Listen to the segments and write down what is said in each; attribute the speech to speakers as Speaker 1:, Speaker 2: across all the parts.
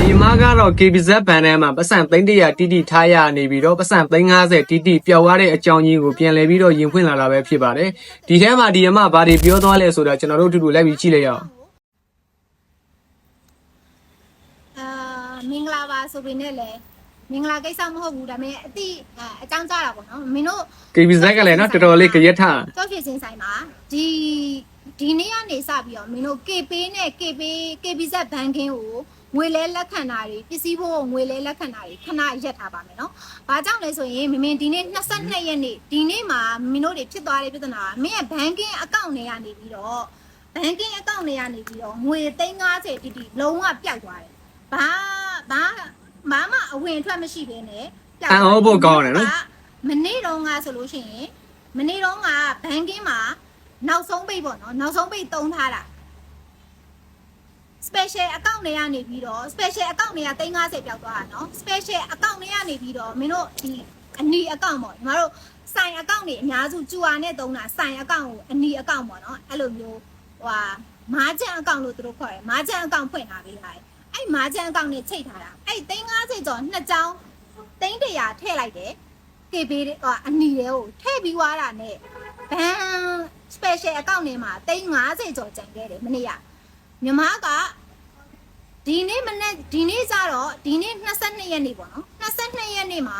Speaker 1: ဒီမှာကတော့ KBZ ဘန်ထဲမှာပတ်စံ300တီတီထားရနေပြီးတော့ပတ်စံ350တီတီပျောက်သွားတဲ့အကြောင်းကြီးကိုပြန်လည်ပြီးတော့ရင်ဖွင့်လာတာပဲဖြစ်ပါတယ်ဒီထဲမှာဒီအမဘာတွေပြောသွားလဲဆိုတော့ကျွန်တော်တို့အတူတူလိုက်ပြီးကြည့်လိုက်ရအောင်
Speaker 2: အာမင်္ဂလာပါဆိုပေနဲ့လည်းမင်္ဂလာကိစ္စမဟုတ်ဘူးဒါပေမဲ့အတိအာအကြောင်းကြားတာပေါ့နော်မင်းတို့
Speaker 1: KBZ ကလည်းနော်တော်တော်လေးကြရက်ထား
Speaker 2: ကြောက်ဖြစ်ချင်းဆိုင်မှာဒီဒီနေ့ကနေစပြီးတော့မင်းတို့ KP နဲ့ KP KBZ ဘန်ကင်းကို ငွေလဲလက်ခံတာတွေပစ္စည်းဖို့ငွေလဲလက်ခံတာတွေခဏရက်ထားပါမယ်နော်။ဘာကြောင့်လဲဆိုရင်မင်းမင်းဒီနေ့22ရက်နေ့ဒီနေ့မှာမင်းတို့တွေဖြစ်သွားတဲ့ပြဿနာကမင်းရဲ့ဘန်ကင်းအကောင့်တွေကနေပြီးတော့ဘန်ကင်းအကောင့်တွေကနေပြီးတော့ငွေ350တိတိလုံးဝပျောက်သွားတယ်။ဘာဘာဘာမှအဝင်အထွက်မရှိဘဲနဲ့ပျောက်
Speaker 1: အန်အောဖို့ကောင်းတယ်နော်
Speaker 2: မနေ့တော့ကဆိုလို့ရှိရင်မနေ့တော့ကဘန်ကင်းမှာနောက်ဆုံးပိတ်ပေါ့နော်နောက်ဆုံးပိတ်တုံးထားတာ special account တွေကနေပြီးတော့ special account တွေက350ပြောက်သွားတာเนาะ special account တွေကနေပြီးတော့မင်းတို့ဒီအနီ account ပေါ့ညီမတို့စိုင် account တွေအများစုကျူအာနဲ့တုံးတာစိုင် account ကိုအနီ account ပေါ့เนาะအဲ့လိုမျိုးဟိုဟာမာဂျန် account လို့သူတို့ခေါ်တယ်မာဂျန် account ဖွင့်ထားပေးထားတယ်အဲ့မာဂျန် account နဲ့ချိန်ထားတာအဲ့350ကျော်နှစ်ကြောင်း300ထည့်လိုက်တယ် KB တွေဟိုအနီတွေကိုထည့်ပြီးွားတာနဲ့ဘန် special account ထဲမှာ350ကျော်ကျန်ခဲ့တယ်မနေ့က ညီမကဒီနေ့မနေ့ဒီနေ့ကျတော့ဒီနေ့22ရက်နေ့ပေါ့နော်22ရက်နေ့မှာ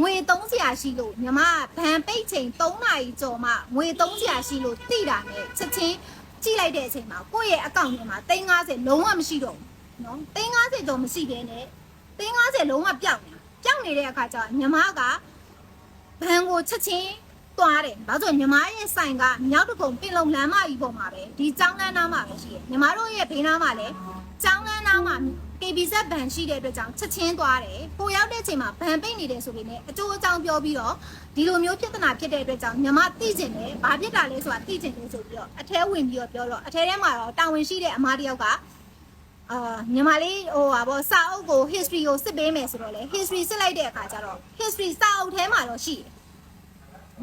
Speaker 2: ငွေ300ရှိလို့ညီမကဘန်ပိတ်ချိန်3နာရီကျော်မှငွေ300ရှိလို့တိတာနဲ့ချက်ချင်းကြည့်လိုက်တဲ့အချိန်မှာကိုယ့်ရဲ့အကောင့်ထဲမှာ350လုံးဝမရှိတော့ဘူးနော်350ကျော်မရှိဘဲနဲ့350လုံးဝပျောက်နေတာပျောက်နေတဲ့အခါကျတော့ညီမကဘန်ကိုချက်ချင်း သွားတယ်။ဘာလို့ဆိုညီမရဲ့ဆိုင်ကမြောက်တကုံပင်လုံလမ်းမကြီးပေါ်မှာပဲဒီကျောင်းလမ်းနားမှာပဲရှိတယ်။ညီမတို့ရဲ့ဘေးနားမှာလည်းကျောင်းလန်းသားမှာ KBZ ဘန်ရှိတဲ့အတွက်ကြောင့်ချက်ချင်းသွားတယ်။ကိုရောက်တဲ့အချိန်မှာဘန်ပိတ်နေတယ်ဆိုပေမဲ့အကျိုးအကြောင်းပြောပြီးတော့ဒီလိုမျိုးပြဿနာဖြစ်တဲ့အတွက်ကြောင့်ညီမသိကျင်တယ်။ဘာဖြစ်တာလဲဆိုတာသိကျင်တယ်ဆိုပြီးတော့အထဲဝင်ပြီးတော့ပြောတော့အထဲထဲမှာတော့တာဝန်ရှိတဲ့အမားတယောက်ကအာညီမလေးဟိုဟာဗောစာအုပ်ကို history ကိုစစ်ပေးမယ်ဆိုတော့လေ history စစ်လိုက်တဲ့အခါကျတော့ history စာအုပ်ထဲမှာတော့ရှိတယ်။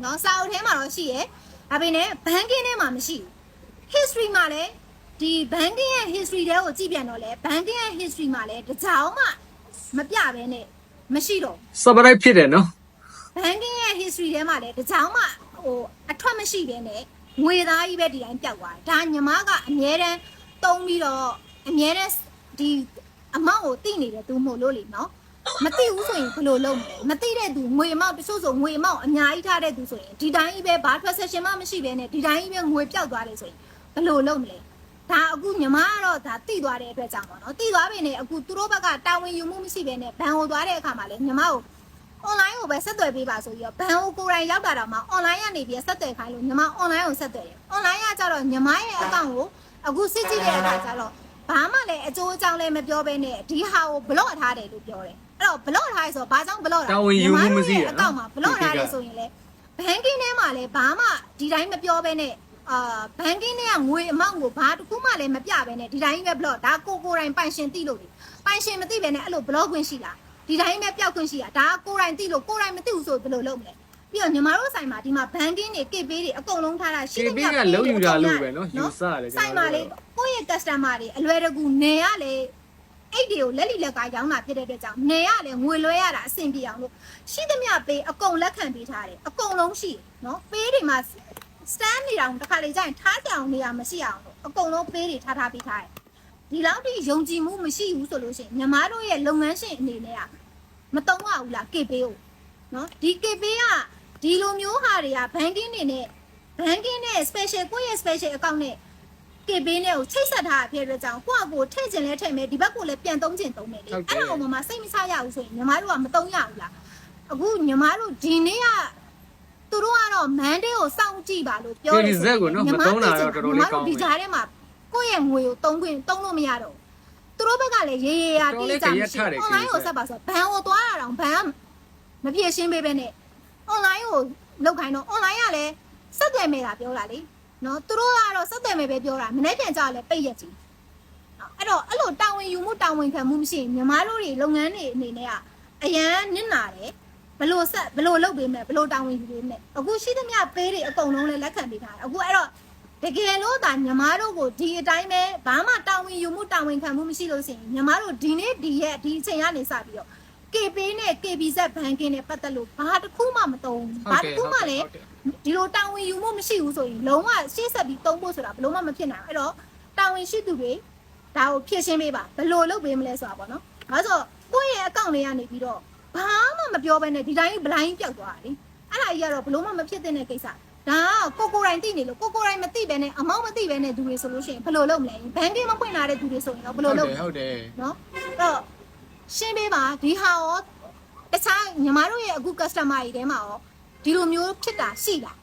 Speaker 2: နော်စာအုပ်ထဲမှာတော့ရှိရဲ့။ဒါပေမဲ့ဘန်ကင်းထဲမှာမရှိဘူး။ history မှာလည်းဒီ banking ရဲ့ history တဲကိုကြည့်ပြန်တော့လေ banking ရဲ့ history မှာလည်းတစ်ကြောင်မှမပြဘဲနဲ့မရှိတော့
Speaker 1: surprise ဖြစ်တယ်နော်
Speaker 2: banking ရဲ့ history ထဲမှာလည်းတစ်ကြောင်မှဟိုအထွက်မရှိဘဲနဲ့ငွေသားကြီးပဲဒီတိုင်းပျောက်သွားတယ်ဒါညီမကအမြဲတမ်းတုံးပြီးတော့အမြဲတမ်းဒီအမောက်ကိုတိနေတယ်သူမို့လို့လေနော် မသိဘူးဆိုရင်ဘယ်လိုလုပ်မလဲမသိတဲ့သူငွေအမောက်တချို့ဆိုငွေအမောက်အများကြီးထားတဲ့သူဆိုရင်ဒီတိုင်းကြီးပဲဘာ transaction မှမရှိဘဲနဲ့ဒီတိုင်းကြီးပဲငွေပျောက်သွားတယ်ဆိုရင်ဘယ်လိုလုပ်မလဲဒါအခုညီမကတော့ဒါတိသွားတဲ့အတွက်ကြောင့်ပေါ့နော်တိသွားပြီနဲ့အခုသူတို့ဘက်ကတာဝန်ယူမှုမရှိဘဲနဲ့ဘန်ကိုသွားတဲ့အခါမှာလေညီမကို online ကိုပဲဆက်သွယ်ပေးပါဆိုပြီးတော့ဘန်ကိုကိုယ်တိုင်ရောက်တာတော့မှ online ကနေပြီးဆက်သွယ်ခိုင်းလို့ညီမ online ကိုဆက်သွယ်တယ် online ကကြတော့ညီမရဲ့အကောင့်ကိုအခုစစ်ကြည့်တဲ့အခါကျတော့ဘာမှလည်းအကျိုးအကြောင်းလည်းမပြောဘဲနဲ့ဒီဟာကို block ထားတယ်လို့ပြောတယ် အဲ့တော့ block ထားရဆိုတော့ဘာကြောင့် block
Speaker 1: တာဝန်ယူမှုမရှိရ
Speaker 2: အကောင့်မှာ block ထားတယ်ဆိုရင်လေ banking ထဲမှာလည်းဘာမှဒီတိုင်းမပြောဘဲနဲ့အာ banking ထဲကငွေအမောင့်ကိုဘာတစ်ခုမှလည်းမပြဘဲနဲ့ဒီတိုင်းပဲ block ဒါကိုကိုယ်တိုင်ပိုင်ရှင်သိလို့ဒီပိုင်ရှင်မသိဘဲနဲ့အဲ့လို block ခွင့်ရှိလားဒီတိုင်းပဲပျောက်ခွင့်ရှိတာဒါကိုယ်တိုင်သိလို့ကိုယ်တိုင်မသိဘူးဆိုဘယ်လိုလုပ်မလဲပြီးတော့ညီမတို့ဆိုင်မှာဒီမှာ banking တွေ KP တွေအကုန်လုံးထားတာရှိ
Speaker 1: KB ကလုံးယူတာလို့ပဲနော်ယူဆရတယ်ကျွန်တော်တို့
Speaker 2: ဆိုင်မှာလေကိုယ့်ရဲ့ customer တွေအလွယ်တကူနေရလေ အိတ်တွေကိုလက်လီလက်ကရောင်းတာဖြစ်တဲ့အတွက်ကြောင့်နေရလေငွေလွှဲရတာအဆင်ပြေအောင်လို့ရှိသမျှပေးအကုန်လက်ခံပေးထားတယ်အကုန်လုံးရှိနော်ပေးတွေမှာ stand နေတောင်တစ်ခါလေကျရင်ထားကြအောင်နေရမရှိအောင်လို့အကုန်လုံးပေးတွေထားထားပေးထားတယ်ဒီလောက်ထိယုံကြည်မှုမရှိဘူးဆိုလို့ရှိရင်ညီမတို့ရဲ့လုပ်ငန်းရှင်အနေနဲ့ကမတုံးရဘူးလား KP ကိုနော်ဒီ KP ကဒီလိုမျိုးဟာတွေက banking တွေနဲ့ banking နဲ့ special ကိုယ့်ရဲ့ special account နဲ့ KB နဲ့ကိုချိတ်ဆက်ထားတာဖြစ်တဲ့ကြောင့်ကိုယ့်အကိုထည့်ခြင်းလဲထည့်မယ်ဒီဘက်ကိုလည်းပြန်သုံးခြင်းသုံးမယ်လေ
Speaker 1: ဟုတ်တယ်
Speaker 2: အဲ့တော့မှမစိတ်မချရဘူးဆိုရင်ညီမတို့ကမသုံးရဘူးလားအခုညီမတို့ဒီနေ့ကသူတို့ကတော့မန်ဒေးကိုစောင့်ကြည့်ပါလို့ပြောတယ်
Speaker 1: KBZ ကိုနော်မသုံးတာတော့တော်တော်လေးကောင်းတယ်
Speaker 2: ညီမတို့ဒီကြားထဲမှာကိုယ့်ရဲ့ငွေကိုသုံးခွင့်သုံးလို့မရတော့ဘူးသူတို့ဘက်ကလည်းရေရေရာတိကျမရှိ
Speaker 1: တော်တော်လေးကြရက်ထားတယ်
Speaker 2: online ကိုဆက်ပါဆိုဘန်ကိုသွားတာတော့ဘန်ကမပြေရှင်းပေးပဲနဲ့ online ကိုလောက်ခိုင်းတော့ online ကလည်းဆက်သွယ်မယ်တာပြောတာလေ နော်သူတို့ကတော့ဆက်သွယ်မယ်ပဲပြောတာမနေ့ပြန်ကြလည်းပိတ်ရက်ကြီးနော်အဲ့တော့အဲ့လိုတာဝန်ယူမှုတာဝန်ခံမှုမရှိရင်ညီမတို့တွေလုပ်ငန်းတွေအနေနဲ့ကအရန်နစ်နာတယ်ဘလို့ဆက်ဘလို့လုပ်ပေးမလဲဘလို့တာဝန်ယူပေးမလဲအခုရှိသမျှပေးတွေအကုန်လုံးလည်းလက်ခံပေးထားတယ်အခုအဲ့တော့တတကယ်လို့ဒါညီမတို့ကိုဒီအတိုင်းပဲဘာမှတာဝန်ယူမှုတာဝန်ခံမှုမရှိလို့ရှိရင်ညီမတို့ဒီနေ့ဒီရက်ဒီအချိန်ကနေစပြီးတော့ KP နဲ့ KBZ ဘန်ကင်းနဲ့ပတ်သက်လို့ဘာတစ်ခုမှမတုံးဘူးဘာတစ်ခုမှလည်း ဒီလိုတာဝန်ယူမှုမရှိဘူးဆိုရင်လုံးဝရှေ့ဆက်ပြီးတုံးဖို့ဆိုတာဘယ်လို့မှမဖြစ်နိုင်ဘူးအဲ့တော့တာဝန်ရှိသူတွေဒါကိုဖြည့်ရှင်းပေးပါဘယ်လိုလုပ်ပေးမလဲဆိုတာပေါ့နော်ဒါဆိုကိုယ့်ရဲ့အကောင့်လေးကနေပြီးတော့ဘာမှမပြောဘဲနဲ့ဒီတိုင်းဘလိုင်းပြောက်သွားတာလေအဲ့ဒါကြီးကတော့ဘယ်လို့မှမဖြစ်သင့်တဲ့ကိစ္စဒါကကိုကိုယ်တိုင်သိနေလို့ကိုကိုယ်တိုင်မသိဘဲနဲ့အမောက်မသိဘဲနဲ့သူတွေဆိုလို့ရှိရင်ဘယ်လိုလုပ်မလဲဘန်ကင်းမဖွင့်လာတဲ့သူတွေဆိုရင်တော့ဘယ်လိုလုပ်မလဲ
Speaker 1: ဟုတ်တယ်
Speaker 2: နော်အဲ့တော့ရှင်းပေးပါဒီဟာရောတခြားညီမတို့ရဲ့အခု customer တွေထဲမှာရော ဒီလိုမျိုးဖြစ်တာရှိလား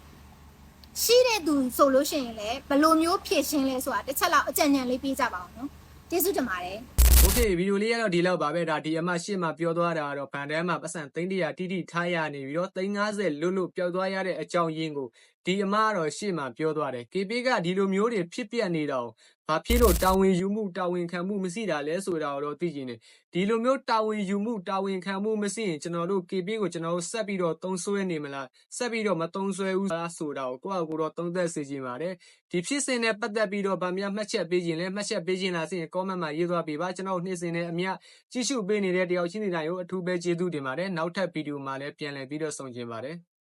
Speaker 2: ရှိတဲ့သူဆိုလို့ရှိရင်လည်းဘယ်လိုမျိုးဖြည့်ရှင်းလဲဆိုတာတစ်ချက်လောက်အကြံဉာဏ်လေးပေးကြပါအောင်နော်ကျေးဇူးတင်ပါတယ်
Speaker 1: โอเคဗီဒီယိုလေးကတော့ဒီလောက်ပါပဲဒါဒီအမရှေ့မှာပြောသွားတာကတော့ဗန်တန်းမှာပတ်စံသိန်းတရာတိတိထားရနေပြီးတော့350လွတ်လွတ်ပျောက်သွားရတဲ့အကြောင်းရင်းကို ဒီအမကတော့ရှေ့မှာပြောသွားတယ် KP ကဒီလိုမျိုးတွေဖြစ်ပြနေတော့ဘာဖြစ်လို့တာဝန်ယူမှုတာဝန်ခံမှုမရှိတာလဲဆိုတာတော့သိကျင်တယ်ဒီလိုမျိုးတာဝန်ယူမှုတာဝန်ခံမှုမရှိရင်ကျွန်တော်တို့ KP ကိုကျွန်တော်တို့ဆက်ပြီးတော့သုံးဆွဲနေမလားဆက်ပြီးတော့မသုံးဆွဲဘူးလားဆိုတာကိုကိုယ့်အကူတော့သုံးသက်စေချင်ပါတယ်ဒီဖြစ်စဉ်နဲ့ပတ်သက်ပြီးတော့ဗာများမှတ်ချက်ပေးခြင်းလဲမှတ်ချက်ပေးခြင်းလားဆိုရင် comment မှာရေးသွားပေးပါကျွန်တော်တို့နေ့စဉ်နဲ့အမြကြည့်ရှုပေးနေတဲ့တယောက်ချင်းစီတိုင်းကိုအထူးပဲကျေးဇူးတင်ပါတယ်နောက်ထပ်ဗီဒီယိုမှာလည်းပြန်လည်ပြီးတော့ဆုံကျင်ပါတယ်